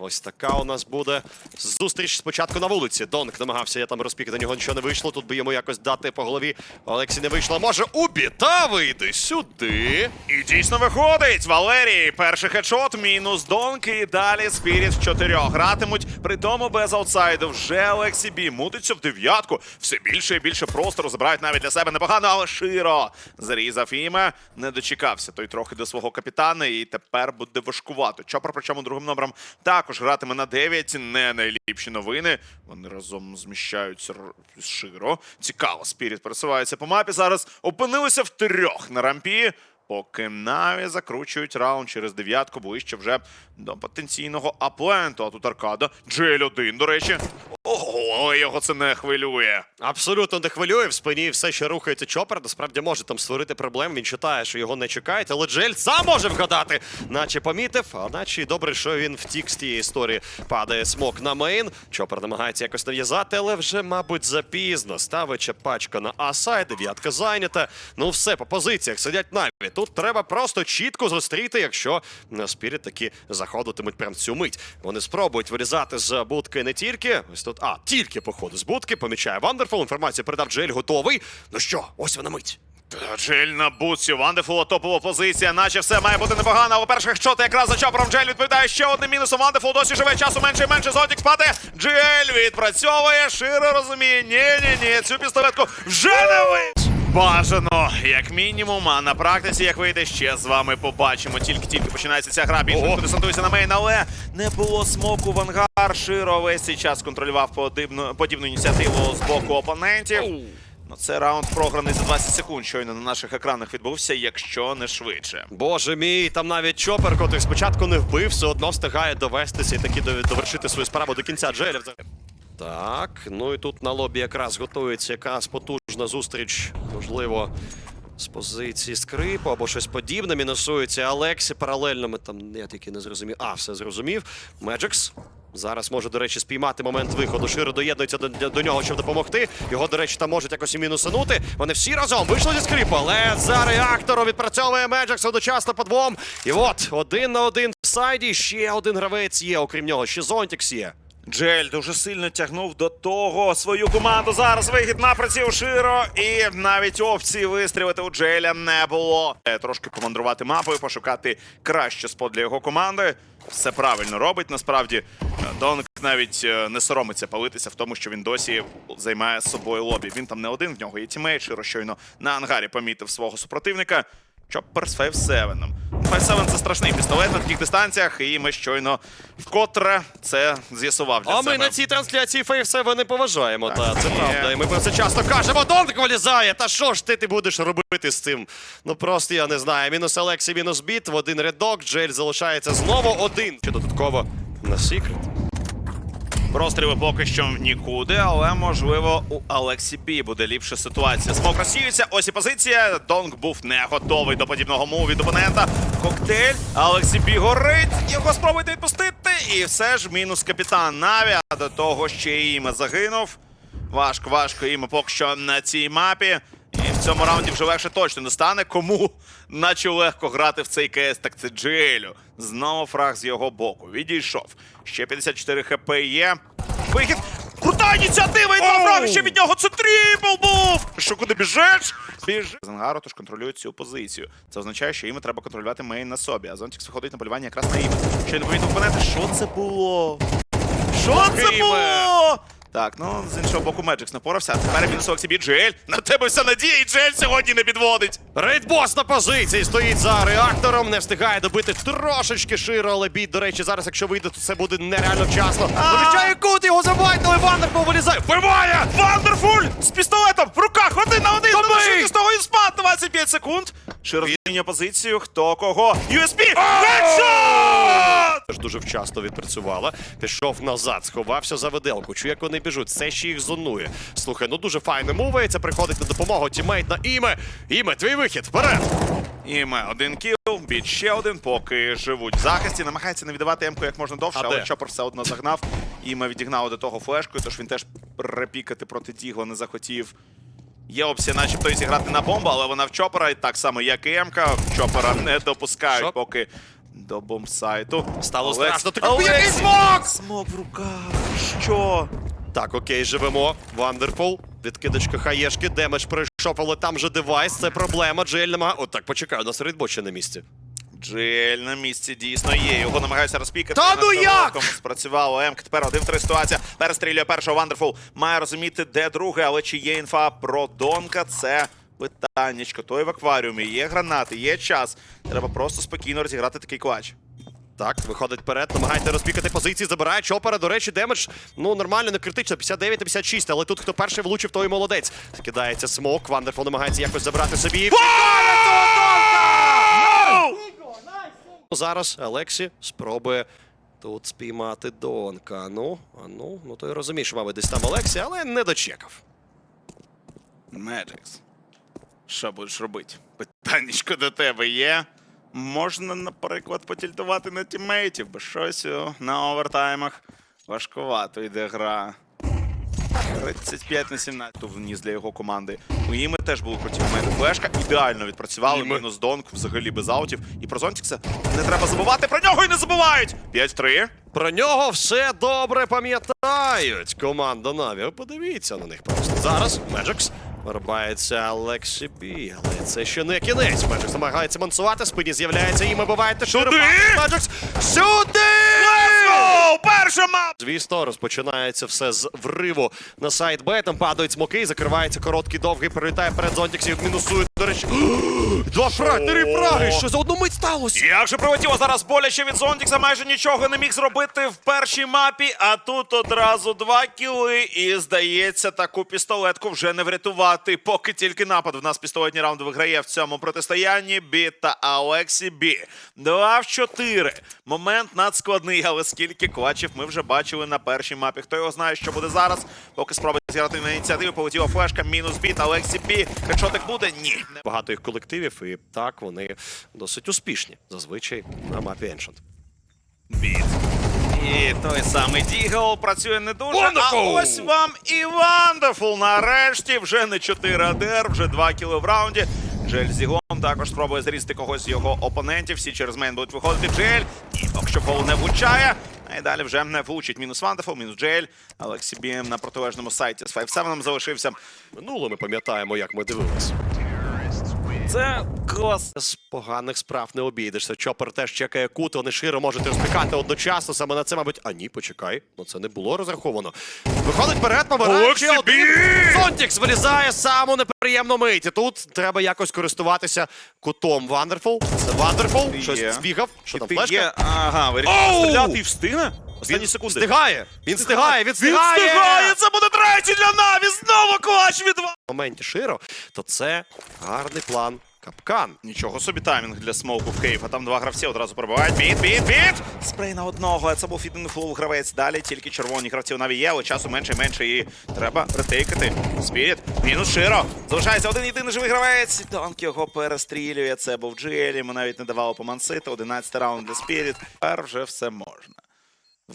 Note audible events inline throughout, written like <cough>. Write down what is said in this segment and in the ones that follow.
Ось така у нас буде зустріч спочатку на вулиці. Донк намагався, я там розпікати, на нього нічого не вийшло. Тут би йому якось дати по голові. Олексій не вийшло. Може, у біта вийде сюди. І дійсно виходить. Валерій, перший хедшот, мінус донки. І далі Спіріт в чотирьох гратимуть. При тому без аутсайду. Вже Олексій Бі мутиться в дев'ятку. Все більше і більше простору забирають навіть для себе непогано, але широ зарізав іме. Не дочекався той трохи до свого капітана, і тепер буде важкувато. Чопер, причому другим номером також гратиме на 9. Не найліпші новини. Вони разом зміщаються широ. Цікаво, Спіріт пересувається по мапі. Зараз опинилися в трьох на рампі. Поки Наві закручують раунд через дев'ятку ближче вже до потенційного апленту. А тут аркада. Джель один, до речі. Ого, його це не хвилює. Абсолютно не хвилює в спині все ще рухається чопер. Насправді може там створити проблем. Він читає, що його не чекають, але Джель сам може вгадати, наче помітив, а наче добре, що він втік з тієї історії. Падає смок на мейн. Чопер намагається якось нав'язати, але вже, мабуть, запізно. Ставить пачка на А-сайд, дев'ятка зайнята. Ну все, по позиціях сидять наві. Тут треба просто чітко зустріти, якщо на спіріт таки заходитимуть прям цю мить. Вони спробують вирізати з будки не тільки. Ось тут, а тільки походу з будки. Помічає Вандерфул. Інформацію передав Джель, готовий. Ну що, ось вона мить. Джель на бутсі. Вандефула топова позиція, наче все має бути непогано. Але перших шот якраз за чопором Джель відповідає ще одним мінусом. Вандефул досі живе часу менше і менше. Зодік спати. Джель відпрацьовує. Широ розуміє. Ні, ні, ні, цю пістолетку вже не вийш. Бажано, як мінімум, а на практиці, як вийде, ще з вами побачимо. Тільки-тільки починається ця гра. Більше десантується на мейн, але не було смоку в ангар. Широ весь цей час контролював подібну, подібну ініціативу з боку опонентів. Ну, це раунд програний за 20 секунд. Щойно на наших екранах відбувся, якщо не швидше. Боже мій, там навіть чопер, котрий спочатку не вбив, все одно встигає довестися і таки довершити свою справу до кінця Джеля. Так, ну і тут на лобі якраз готується якраз потужна зустріч, можливо, з позиції скрипу або щось подібне. Мінусується Алексі паралельно. Ми там я тільки не зрозумів. А, все зрозумів. Меджикс. Зараз може, до речі, спіймати момент виходу. Широ доєднується до, до нього, щоб допомогти. Його, до речі, там можуть якось і мінусанути. Вони всі разом вийшли зі скрипу, але за реактором відпрацьовує Меджикс одночасно по двом. І от один на один в сайді. Ще один гравець є, окрім нього. Ще Зонтікс є. Джель дуже сильно тягнув до того свою команду. Зараз вихід на приціл Широ, і навіть опції вистрілити у Джеля не було. Е, Трошки помандрувати мапою, пошукати краще спот для його команди. Все правильно робить. Насправді Е, Донк навіть е, не соромиться палитися в тому, що він досі займає з собою лобі. Він там не один, в нього є тімейт. Широ щойно на ангарі помітив свого супротивника. Чоппер з 5-7. 5-7 це страшний пістолет на таких дистанціях, і ми щойно вкотре це з'ясував для А себе. ми на цій трансляції Фейвсева не поважаємо. Та це ні. правда. І ми про це часто кажемо. Донк вилізає. Та що ж ти, ти будеш робити з цим? Ну просто я не знаю. Мінус Алексі, мінус біт, в один рядок. Джель залишається знову один. Чи додатково на секрет. Простріли поки що нікуди, але можливо у Алексі Бі буде ліпша ситуація. Смок розсіюється, ось і позиція. Донг був не готовий до подібного муву від опонента. Коктейль. Алексі Бі горить. Його спробуйте відпустити. І все ж мінус капітан Наві. До того ще й іме загинув. Важко, важко іме поки що на цій мапі. Цьому раунді вже легше точно не стане. Кому наче легко грати в цей КС, так це Джелю. Знову фраг з його боку. Відійшов. Ще 54 хп є. Вихід. Крута ініціатива! І два фраги ще від нього. Це трипл був! Що куди біжиш? Біж. Зангару тож контролює цю позицію. Це означає, що їм треба контролювати мейн на собі. А Зонтікс виходить на полювання якраз на ім'я. Ще не помітив опонента. Що це було? Що це було? Так, ну з іншого боку, Меджикс не порався, а тепер він собі Джель. На тебе вся надія, і Джель сьогодні не підводить. Рейдбос на позиції стоїть за реактором, не встигає добити трошечки широ, але бід, до речі, зараз, якщо вийде, то це буде нереально вчасно. Помічає кут, його забайтили, Вандерфул вилізає, вбиває! Вандерфуль з пістолетом в руках один на один. Залишити з того і спад 25 секунд. Широ змінює позицію. Хто кого? USB! Хедшот! Теж дуже вчасно відпрацювала. Пішов назад, сховався за виделку. Чує, як вони біжуть. Це ще їх зонує. Слухай, ну дуже файно мовиться. Приходить на допомогу тімейт на іме. Іме, твій вихід, вперед! Іме один кіл, бід ще один, поки живуть в захисті. Намагається не віддавати Емку як можна довше, А але де? Чопер все одно загнав. Іме відігнав до того флешкою, тож він теж репікати проти Дігла не захотів. Є опція, начебто, і зіграти на бомбу, але вона в Чопера, і так само, як і Емка. Чопера не допускають, Що? поки до бомбсайту. Стало Олекс- страшно. Олекс- який смок! Смок в руках. Що? Так, окей, живемо. Вандерфул. Відкидочка хаєшки, демедж прийшов, але там же девайс, це проблема. Джель намагає. От так, почекай, у нас рейдбот ще на місці. Джель на місці дійсно є. Його намагаються розпікати. Та ну як? тому Спрацювало Емк. Тепер один в три ситуація. Перестрілює першого Вандерфул. Має розуміти, де другий, але чи є інфа про Донка? Це питаннячко. Той в акваріумі. Є гранати, є час. Треба просто спокійно розіграти такий клач. Так, виходить вперед, намагається розпікати позиції, забирає чопера. До речі, демедж, ну нормально, не критично, 59 на 56, але тут хто перший влучив, той молодець. Кидається смок, Вандерфул намагається якось забрати собі. Зараз Алексі спробує тут спіймати Донка. Ну, а ну, ну той розуміє, що мабуть десь там Алексі, але не дочекав. Меджикс. Що будеш робити? Питаннячко до тебе є. Можна, наприклад, потільтувати на тіммейтів, бо щось на овертаймах важкувато йде гра. 35 на 17 вніс для його команди. У Іми теж були круті моменти. Флешка ідеально відпрацювали. Іми. Мінус Донк взагалі без аутів. І про Зонтікса не треба забувати. Про нього і не забувають! 5-3. Про нього все добре пам'ятають. Команда Наві. Подивіться на них просто. Зараз Меджикс вирубається Алексі Бі. Але це ще не кінець. Меджикс намагається мансувати, спині з'являється і ми буваєте широко. Меджикс сюди! Перша мап! Звісно, розпочинається все з вриву на сайт Б. Там падають смоки, закривається короткий довгий, прилітає перед Зонтіксів, мінусують. До речі, <gasps> два фраги, три фраги! Що за одну мить сталося? Як же прилетіло зараз боляче від Зонтікса, майже нічого не міг зробити в першій мапі, а тут одразу два кіли. І здається, таку пістолетку вже не врятувати. Поки тільки напад в нас пістолетні раунди виграє в цьому протистоянні. Бі та Алексі Бі. Два в чотири. Момент надскладний, але скільки клачів ми вже бачили на першій мапі. Хто його знає, що буде зараз? Поки спроба зіграти на ініціативу, полетіла флешка, мінус біт, Алексі Бі. Хедшотик буде? Ні. Багато їх колективів, і так вони досить успішні зазвичай на мапі Ancient. Біт. І той самий Дігл працює не дуже. А ось вам і Вандерфул. Нарешті вже не 4 АДР, вже 2 кіли в раунді. Джель з Діглом також спробує зрізати когось з його опонентів. Всі через мейн будуть виходити. Джель. І поки що фол не влучає. А й далі вже не влучить. Мінус Вандерфул, мінус Джель. Алексі Бієм на протилежному сайті з 5-7 залишився. Минуло ми пам'ятаємо, як ми дивились. Це клас. З поганих справ не обійдешся. Чопер теж чекає кут, вони широ можуть розпікати одночасно. Саме на це, мабуть. А ні, почекай. Ну це не було розраховано. Виходить вперед, помирає ще один. Бі! Зонтікс вилізає саму неприємну мить. Тут треба якось користуватися кутом. Вандерфул. Це Вандерфул. Щось збігав. Що там флешка? Ага, вирішив стріляти і встигне? Останні секунди. Встигає! Він встигає! Він Він встигає! встигає! Це буде третій для Наві! Знову клач від! В моменті широ, то це гарний план. Капкан. Нічого собі таймінг для смоуку в Кейв, а там два гравці одразу пробивають. Біт, біт, біт! Спрей на одного. Це був єдиний фулов гравець. Далі тільки червоні гравці у Наві є, але часу менше і менше. І треба ретейкати. Спіріт. Мінус широ. Залишається один єдиний живий гравець. Донк його перестрілює. Це був Джелі. Ми навіть не давали помансити. 11 раунд для Спіріт. Тепер вже все можна.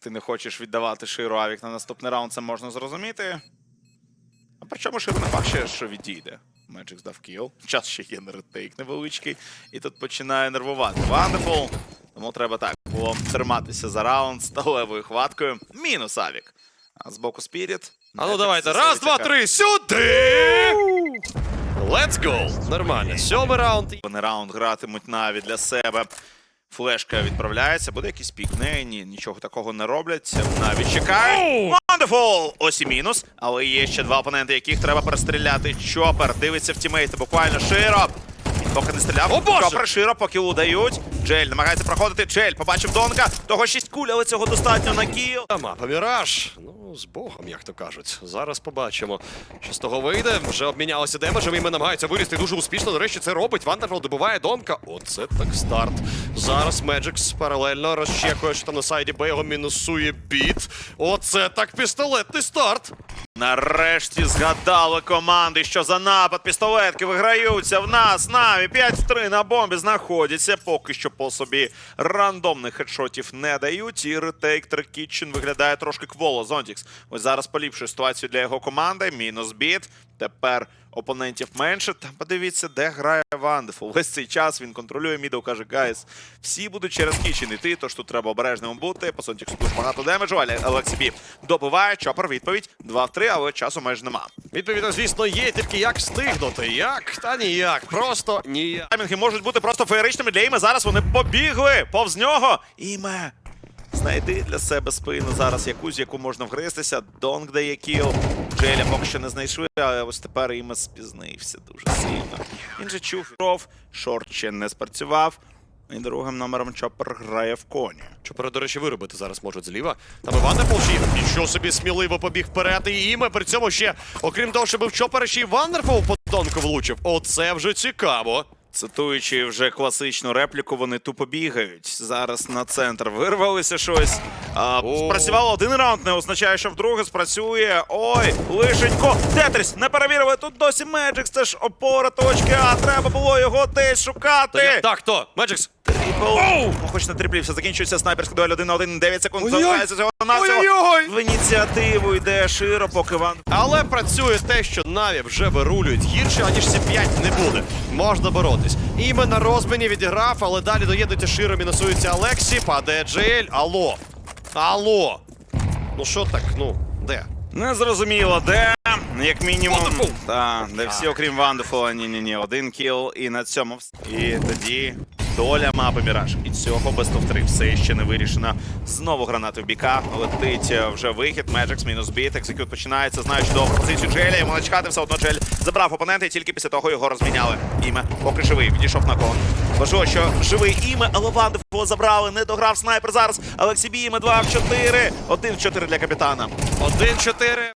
Ти не хочеш віддавати Широ Авік на наступний раунд, це можна зрозуміти. А причому Широ не ще, що відійде. Меджик здав кіл. Час ще є на ретейк невеличкий. І тут починає нервувати. Вандефул. Тому треба так було триматися за раунд сталевою хваткою. Мінус Авік. А з боку Спіріт. А ну давайте. Раз, два, три. Сюди! Let's go! Нормально. Сьомий раунд. Вони раунд гратимуть Наві для себе. Флешка відправляється, буде якийсь пік. Не, ні, нічого такого не роблять. Навіть чекає. Wonderful! Ось і мінус. Але є ще два опоненти, яких треба перестріляти. Чопер дивиться в тімейти буквально широ. Він не стріляв. О, Боже! Чопер широ, поки удають. Джель намагається проходити. Джель побачив Донка. Того 6 куль, але цього достатньо на кіл. Мапа Міраж. Ну, з Богом, як то кажуть. Зараз побачимо, що з того вийде. Вже обмінялися демеджем, і ми намагаються вилізти дуже успішно. До речі, це робить. Вандерфол добиває Донка. Оце так старт. Зараз Меджикс паралельно розчекує, що там на сайді Б його мінусує біт. Оце так пістолетний старт. Нарешті згадали команди, що за напад пістолетки виграються в нас. Наві 5 в 3 на бомбі знаходяться. Поки що по собі рандомних хедшотів не дають. І ретейк Трикітчен виглядає трошки кволо. Зонтікс. Ось зараз поліпшує ситуацію для його команди. Мінус біт. Тепер опонентів менше. Та подивіться, де грає Вандефул. Весь цей час він контролює мідл, каже, гайс, всі будуть через кічен йти, тож тут треба обережним бути. По Сонтіксу дуже багато демеджу, але Алексі Бі добиває. Чопер відповідь 2 в 3, але часу майже нема. Відповідно, звісно, є, тільки як встигнути. Як? Та ніяк. Просто ніяк. Таймінги можуть бути просто феєричними для Іме. Зараз вони побігли повз нього. Іме. Знайди для себе спину зараз якусь, яку можна вгристися. Донг дає кіл. Джеля поки що не знайшли, але ось тепер Іме спізнився дуже сильно. Він же чув кров, шорт ще не спрацював. І другим номером Чоппер грає в коні. Чопера, до речі, виробити зараз можуть зліва. Там Іван Полшів. Нічого собі сміливо побіг вперед. І іме при цьому ще, окрім того, що був Чопера, ще й Вандерфул по тонку влучив. Оце вже цікаво. Цитуючи вже класичну репліку, вони тупо бігають. Зараз на центр вирвалися щось. А, спрацювало один раунд, не означає, що вдруге спрацює. Ой, лишенько. Тетріс, не перевірили. Тут досі Меджикс, це ж опора точки А. Треба було його десь шукати. Так, хто? Меджикс. Трипл. Хоч на триплі все закінчується снайперська дуель 1 на 1, 9 секунд. Залишається. Ой-ой-ой. В ініціативу йде Широ, поки Ван Але працює те, що Наві вже вирулюють гірше, аніж ці 5 не буде. Можна боротись. Іме на розміні відіграв, але далі доєднується Широ, мінусується Алексі, падає Джейль. Алло. Алло. Ну що так, ну, де? Не зрозуміло, де, як мінімум. Та, де всі, окрім Вандефула, ні-ні-ні, один кіл, і на цьому І тоді доля мапи Міраж. І цього без топ-3 все ще не вирішено. Знову гранати в біка, летить е, вже вихід, Меджикс мінус біт, екзекют починається, знаючи добру позицію Джеля, йому начхати, все одно Джель забрав опонента, і тільки після того його розміняли. Іме, поки живий, відійшов на кон. Важливо, що живий іме, але Вандефула забрали, не дограв снайпер зараз. Алексій Біме 2 в 4, 1 в 4 для капітана. 1-4.